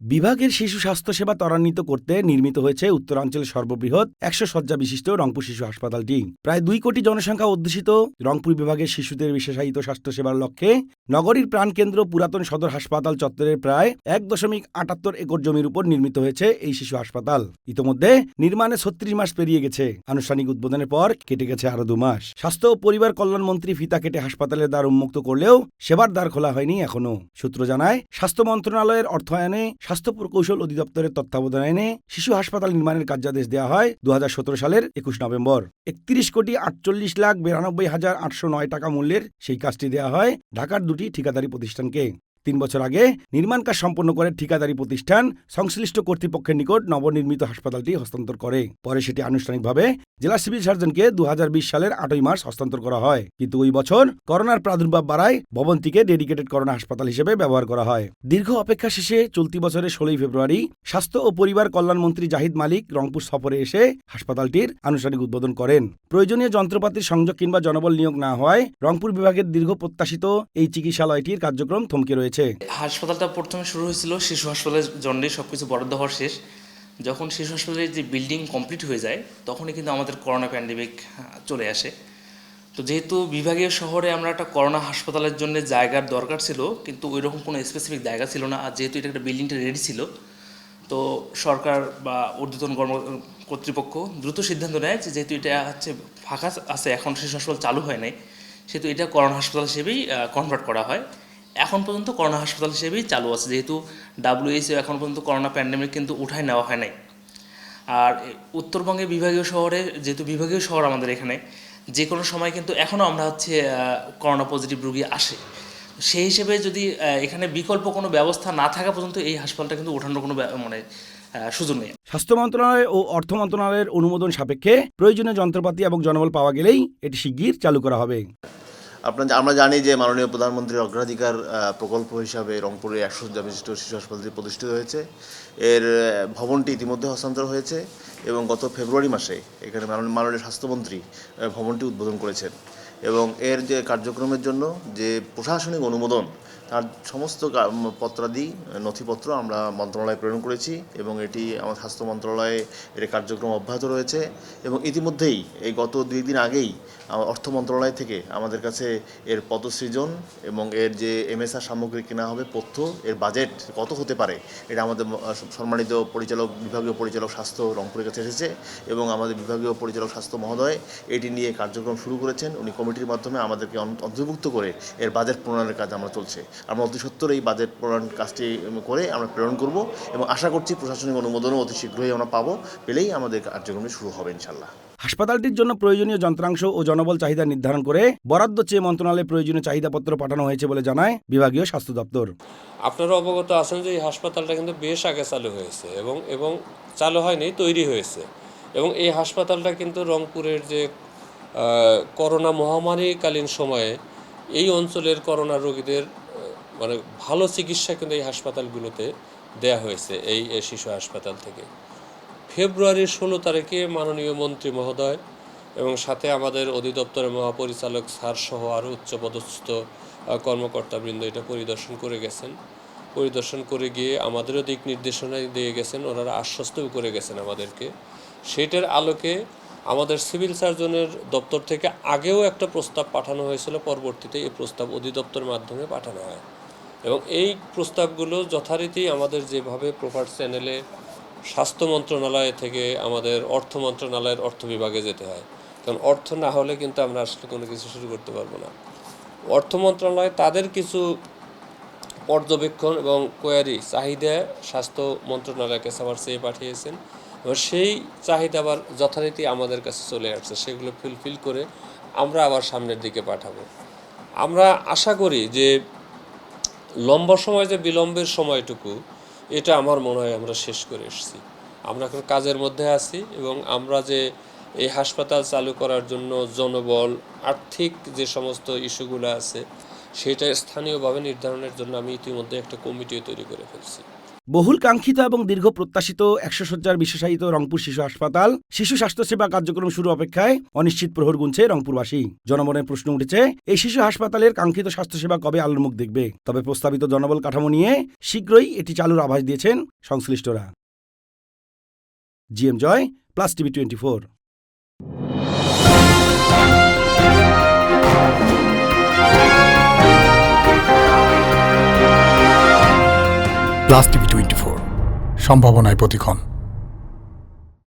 বিভাগের শিশু স্বাস্থ্যসেবা ত্বরান্বিত করতে নির্মিত হয়েছে উত্তরাঞ্চলের সর্ববৃহৎ একশো শয্যা বিশিষ্ট রংপুর শিশু হাসপাতালটি। প্রায় দুই কোটি জনসংখ্যা অধ্যুষিত রংপুর বিভাগের শিশুদের বিশেষায়িত স্বাস্থ্যসেবার লক্ষ্যে নগরীর প্রাণকেন্দ্র পুরাতন সদর হাসপাতাল চত্বরের প্রায় এক দশমিক আটাত্তর একর জমির উপর নির্মিত হয়েছে এই শিশু হাসপাতাল। ইতোমধ্যে নির্মাণে ছত্রিশ মাস পেরিয়ে গেছে। আনুষ্ঠানিক উদ্বোধনের পর কেটে গেছে আরও দু মাস। স্বাস্থ্য ও পরিবার কল্যাণ মন্ত্রী ফিতা কেটে হাসপাতালের দ্বার উন্মুক্ত করলেও সেবার দ্বার খোলা হয়নি এখনও সূত্র জানায়, স্বাস্থ্য মন্ত্রণালয়ের অর্থায়নে স্বাস্থ্য প্রকৌশল অধিদপ্তরের তত্ত্বাবধানে শিশু হাসপাতাল নির্মাণের কার্যাদেশ দেওয়া হয় দু হাজার সতেরো সালের একুশ নভেম্বর। একত্রিশ কোটি আটচল্লিশ লাখ বিরানব্বই হাজার আটশো নয় টাকা মূল্যের সেই কাজটি দেওয়া হয় ঢাকার দুটি ঠিকাদারি প্রতিষ্ঠানকে। তিন বছর আগে নির্মাণ কাজ সম্পন্ন করে ঠিকাদারি প্রতিষ্ঠান সংশ্লিষ্ট কর্তৃপক্ষের নিকট নবনির্মিত হাসপাতালটি হস্তান্তর করে। পরে সেটি আনুষ্ঠানিকভাবে জেলা সিভিল সার্জনকে দু হাজার বিশ সালের আটই মার্চ হস্তান্তর করা হয়। কিন্তু ওই বছর করোনার প্রাদুর্ভাব বাড়ায় ভবনটিকে ডেডিকেটেড করোনা হাসপাতাল হিসেবে ব্যবহার করা হয়। দীর্ঘ অপেক্ষা শেষে চলতি বছরের ষোলোই ফেব্রুয়ারি স্বাস্থ্য ও পরিবার কল্যাণ মন্ত্রী জাহিদ মালিক রংপুর সফরে এসে হাসপাতালটির আনুষ্ঠানিক উদ্বোধন করেন। প্রয়োজনীয় যন্ত্রপাতির সংযোগ কিংবা জনবল নিয়োগ না হওয়ায় রংপুর বিভাগের দীর্ঘ প্রত্যাশিত এই চিকিৎসালয়টির কার্যক্রম থমকে রয়েছে। হাসপাতালটা প্রথমে শুরু হয়েছিল শিশু হাসপাতালের জন্যই সব কিছু বরাদ্দ হওয়ার শেষ। যখন শিশু হাসপাতালের যে বিল্ডিং কমপ্লিট হয়ে যায়, তখনই কিন্তু আমাদের করোনা প্যান্ডেমিক চলে আসে। তো যেহেতু বিভাগীয় শহরে আমরা একটা করোনা হাসপাতালের জন্য জায়গার দরকার ছিল, কিন্তু ওই রকম কোনো স্পেসিফিক জায়গা ছিল না। আর যেহেতু এটা একটা বিল্ডিংটা রেডি ছিল, তো সরকার বা ঊর্ধ্বতন কর্ম, কর্তৃপক্ষ দ্রুত সিদ্ধান্ত নেয় যে যেহেতু এটা হচ্ছে ফাঁকা আছে, এখন শিশু হাসপাতাল চালু হয় নাই, সেহেতু এটা করোনা হাসপাতাল হিসেবেই কনভার্ট করা হয়। এখন পর্যন্ত করোনা হাসপাতাল হিসেবেই চালু আছে। যেহেতু ডাব্লিউএইচও এখন পর্যন্ত করোনা প্যান্ডেমিক কিন্তু উঠায় নেওয়া হয় নাই। আর উত্তরবঙ্গে বিভাগীয় শহরে, যেহেতু বিভাগীয় শহর আমাদের এখানে যে কোনো সময় কিন্তু এখনও আমরা হচ্ছে করোনা পজিটিভ রুগী আসে। সেই হিসেবে যদি এখানে বিকল্প কোনো ব্যবস্থা না থাকা পর্যন্ত এই হাসপাতালটা কিন্তু ওঠানোর কোনো মানে সুযোগ নেই। স্বাস্থ্য মন্ত্রণালয় ও অর্থ মন্ত্রণালয়ের অনুমোদন সাপেক্ষে প্রয়োজনীয় যন্ত্রপাতি এবং জনবল পাওয়া গেলেই এটি শিগগির চালু করা হবে। আপনার আমরা জানি যে মাননীয় প্রধানমন্ত্রীর অগ্রাধিকার প্রকল্প হিসাবে রংপুরে একশো বিশিষ্ট শিশু হাসপাতালটি প্রতিষ্ঠিত হয়েছে। এর ভবনটি ইতিমধ্যে হস্তান্তর হয়েছে এবং গত ফেব্রুয়ারি মাসে এখানে মাননীয় স্বাস্থ্যমন্ত্রী ভবনটি উদ্বোধন করেছেন। এবং এর যে কার্যক্রমের জন্য যে প্রশাসনিক অনুমোদন, তার সমস্ত পত্রাদি নথিপত্র আমরা মন্ত্রণালয়ে প্রেরণ করেছি এবং এটি আমার স্বাস্থ্য মন্ত্রণালয়ে এর কার্যক্রম অব্যাহত রয়েছে এবং ইতিমধ্যেই এই গত দুই দিন আগেই অর্থ মন্ত্রণালয় থেকে আমাদের কাছে এর পদসৃজন এবং এর যে এমএসআর সামগ্রী কেনা হবে, পথ্য, এর বাজেট কত হতে পারে, এটা আমাদের সম্মানিত পরিচালক, বিভাগীয় পরিচালক স্বাস্থ্য রংপুরের কাছে এসেছে এবং আমাদের বিভাগীয় পরিচালক স্বাস্থ্য মহোদয় এটি নিয়ে কার্যক্রম শুরু করেছেন। উনি কমিটির মাধ্যমে আমাদেরকে অন্তর্ভুক্ত করে এর বাজেট প্রণয়নের কাজ আমরা চলছে। আমরা অতি সত্তর এই বাজেট প্রণয়ন কাজটি করে আমরা প্রেরণ করব এবং আশা করছি প্রশাসনিক অনুমোদনও অতি শীঘ্রই আমরা পাবো পেলেই আমাদের কার্যক্রমটি শুরু হবে ইনশাল্লাহ হাসপাতালটির জন্য প্রয়োজনীয় যন্ত্রাংশ ও জনবল চাহিদা নির্ধারণ করে বরাদ্দ চেয়ে মন্ত্রণালয়ে প্রয়োজনীয় চাহিদাপত্র পাঠানো হয়েছে বলে জানায় বিভাগীয় স্বাস্থ্য দপ্তর। আপনারা অবগত আছেন যে এই হাসপাতালটা কিন্তু বেশ আগে চালু হয়েছে এবং এবং চালু হয়নি তৈরি হয়েছে। এবং এই হাসপাতালটা কিন্তু রংপুরের যে করোনা মহামারীকালীন সময়ে এই অঞ্চলের করোনা রোগীদের মানে ভালো চিকিৎসা কিন্তু এই হাসপাতালগুলোতে দেয়া হয়েছে, এই শিশু হাসপাতাল থেকে। ফেব্রুয়ারির ষোলো তারিখে মাননীয় মন্ত্রী মহোদয় এবং সাথে আমাদের অধিদপ্তরের মহাপরিচালক স্যার সহ আরও উচ্চপদস্থ কর্মকর্তাবৃন্দ এটা পরিদর্শন করে গেছেন। পরিদর্শন করে গিয়ে আমাদেরও দিক নির্দেশনা দিয়ে গেছেন, ওনারা আশ্বস্তও করে গেছেন আমাদেরকে। সেটার আলোকে আমাদের সিভিল সার্জনের দপ্তর থেকে আগেও একটা প্রস্তাব পাঠানো হয়েছিল, পরবর্তীতে এই প্রস্তাব অধিদপ্তর মাধ্যমে পাঠানো হয়। এবং এই প্রস্তাবগুলো যথারীতি আমাদের যেভাবে প্রপার চ্যানেলে স্বাস্থ্য মন্ত্রণালয় থেকে আমাদের অর্থ মন্ত্রণালয়ের অর্থ বিভাগে যেতে হয়। কারণ অর্থ না হলে কিন্তু আমরা আসলে কোনো কিছু শুরু করতে পারব না। অর্থ মন্ত্রণালয় তাদের কিছু পর্যবেক্ষণ এবং কোয়ারি চাহিদা স্বাস্থ্য মন্ত্রণালয়কে সবার চেয়ে পাঠিয়েছেন। এবং সেই চাহিদা আবার যথারীতি আমাদের কাছে চলে আসছে, সেগুলো ফুলফিল করে আমরা আবার সামনের দিকে পাঠাবো। আমরা আশা করি যে লম্বা সময় যে বিলম্বের সময়টুকু, এটা আমার মনে হয় আমরা শেষ করে এসেছি। আমরা এখন কাজের মধ্যে আছি এবং আমরা যে এই হাসপাতাল চালু করার জন্য জনবল, আর্থিক যে সমস্ত ইস্যুগুলো আছে, সেটা স্থানীয়ভাবে নির্ধারণের জন্য আমি ইতিমধ্যে একটা কমিটিও তৈরি করে ফেলছি। বহুল কাঙ্ক্ষিত এবং দীর্ঘ প্রত্যাশিত একশো শয্যার বিশেষায়িত রংপুর শিশু হাসপাতাল, শিশু স্বাস্থ্যসেবা কার্যক্রম শুরু অপেক্ষায় অনিশ্চিত প্রহর গুনছে রংপুরবাসী। জনমনের প্রশ্ন উঠেছে, এই শিশু হাসপাতালের কাঙ্ক্ষিত স্বাস্থ্যসেবা কবে আলোর মুখ দেখবে? তবে প্রস্তাবিত জনবল কাঠামো নিয়ে শীঘ্রই এটি চালুর আভাস দিয়েছেন সংশ্লিষ্টরা। GM Joy, plus TV twenty four plus TV twenty four সম্ভাবনায় প্রতিক্ষণ